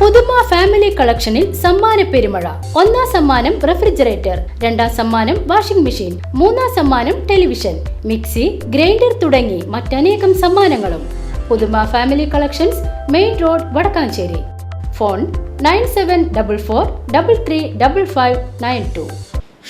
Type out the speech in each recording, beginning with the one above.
പുതുമ ഫാമിലി കളക്ഷനിൽ സമ്മാന പെരുമഴ. ഒന്നാം സമ്മാനം റെഫ്രിജറേറ്റർ രണ്ടാം സമ്മാനം വാഷിംഗ് മെഷീൻ മൂന്നാം സമ്മാനം ടെലിവിഷൻ മിക്സി ഗ്രൈൻഡർ തുടങ്ങി മറ്റനേകം സമ്മാനങ്ങളും. Puthuma family collections main road Vadakkanchery. Phone nine seven double four double three double five nine two.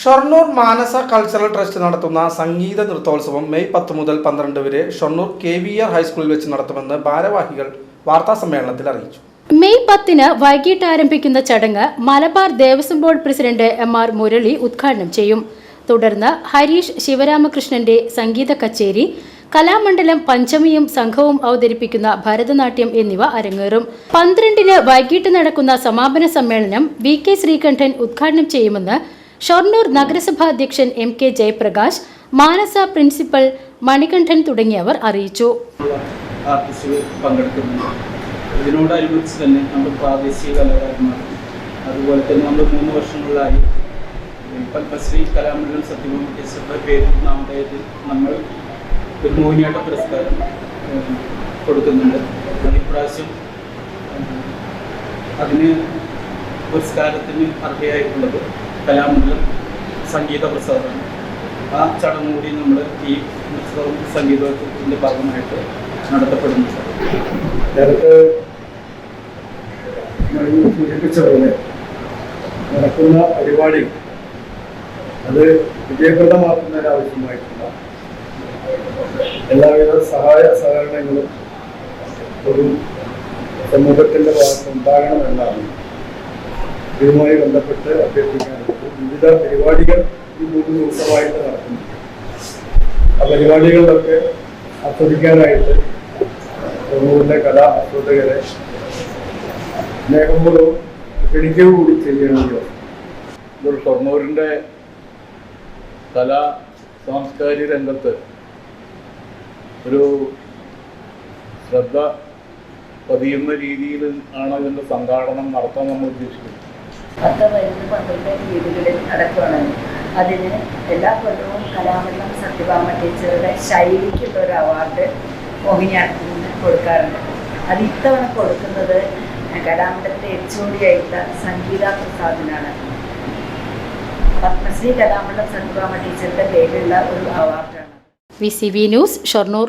Shoranur Manasa cultural trust നടത്തുന്ന സംഗീത നൃത്തോത്സവം മെയ് പത്ത് മുതൽ പന്ത്രണ്ട് വരെ ഷൊർണൂർ കെ വി ആർ ഹൈസ്കൂളിൽ വെച്ച് നടത്തുമെന്ന് ഭാരവാഹികൾ വാർത്താസമ്മേളനത്തിൽ അറിയിച്ചു. മെയ് പത്തിന് വൈകിട്ട് ആരംഭിക്കുന്ന ചടങ്ങ് Malabar Devaswom board president M R Murali ഉദ്ഘാടനം ചെയ്യും. തുടർന്ന് ഹരീഷ് ശിവരാമകൃഷ്ണന്റെ സംഗീത കച്ചേരി കലാമണ്ഡലം പഞ്ചമിയും സംഘവും അവതരിപ്പിക്കുന്ന ഭരതനാട്യം എന്നിവ അരങ്ങേറും. പന്ത്രണ്ടിന് വൈകിട്ട് നടക്കുന്ന സമാപന സമ്മേളനം വി കെ ശ്രീകണ്ഠൻ ഉദ്ഘാടനം ചെയ്യുമെന്ന് ഷൊർണൂർ നഗരസഭാ അധ്യക്ഷൻ M K Jayaprakash Manasa principal Manikandan തുടങ്ങിയവർ അറിയിച്ചു. ഇതിനോടനുബന്ധിച്ച് തന്നെ നമ്മുടെ പ്രാദേശിക കലാകാരന്മാർ അതുപോലെ തന്നെ നമ്മൾ മൂന്ന് വർഷങ്ങളിലായി പത്മശ്രീ കലാമണ്ഡലം സത്യഭാമ ടീച്ചറുടെ പേരിൽ നാമധേയത്തിൽ നമ്മൾ ഒരു മോഹിനിയാട്ട പുരസ്കാരം കൊടുക്കുന്നുണ്ട്. ഇപ്രാവശ്യം അതിന് പുരസ്കാരത്തിന് അർഹയായിട്ടുള്ളത് കലാമണ്ഡലം സംഗീത പ്രസാദമാണ് ആ ചടങ്ങ് കൂടി നമ്മൾ ഈ ഉത്സവം സംഗീതത്തിന്റെ ഭാഗമായിട്ട് നടത്തപ്പെടുന്നുണ്ട്. നേരത്തെ സൂചിപ്പിച്ച പോലെ നടക്കുന്ന പരിപാടി അത് വിജയപ്രദമാക്കുന്നതിനാവശ്യമായിട്ടുള്ള എല്ലാവിധ സഹായ സഹകരണങ്ങളും ഒരു സമൂഹത്തിന്റെ ഭാഗത്ത് ഉണ്ടാകണമെന്നാണ് ഇതുമായി ബന്ധപ്പെട്ട് അഭ്യർത്ഥിക്കാനുള്ളത്. വിവിധ പരിപാടികൾ ഈ മൂന്ന് ദിവസമായിട്ട് നടക്കുന്നു ആ പരിപാടികളിലൊക്കെ ആസ്വദിക്കാനായിട്ട് ഷൊർണൂരിലെ കലാ ആസ്വാദകരെ സ്നേഹപൂർവം ക്ഷണിക്കുക കൂടി ചെയ്യണമെന്ന് ഇതൊരു ഷൊർണൂരിന്റെ കലാ സാംസ്കാരിക രംഗത്ത് ഒരു ശ്രദ്ധ പതിയുന്ന രീതിയിൽ ആണ് ഇതിന്റെ സംഘാടനം നടത്താൻ നമ്മൾ ഉദ്ദേശിക്കുന്നത്. പത്ത് പതിനൊന്ന് പന്ത്രണ്ട് വീടുകളിൽ നടക്കുകയാണ് അതിന് എല്ലാ കൊല്ലവും കലാമണ്ഡലം സത്യഭാമ ടീച്ചറുടെ ശൈലിക്കുള്ള ഒരു അവാർഡ് മോഹിനിയാട്ടത്തിന് കൊടുക്കാറുണ്ട്. അത് ഇത്തവണ കൊടുക്കുന്നത് കലാമണ്ഡലത്തെ എച്ച് ഒ ഡി ആയിട്ടുള്ള സംഗീത പ്രസാദിനാണ്. പത്മശ്രീ കലാമണ്ഡലം സത്യഭാമ ടീച്ചറുടെ പേരിലുള്ള ഒരു അവാർഡാണ്. V C V news Shoranur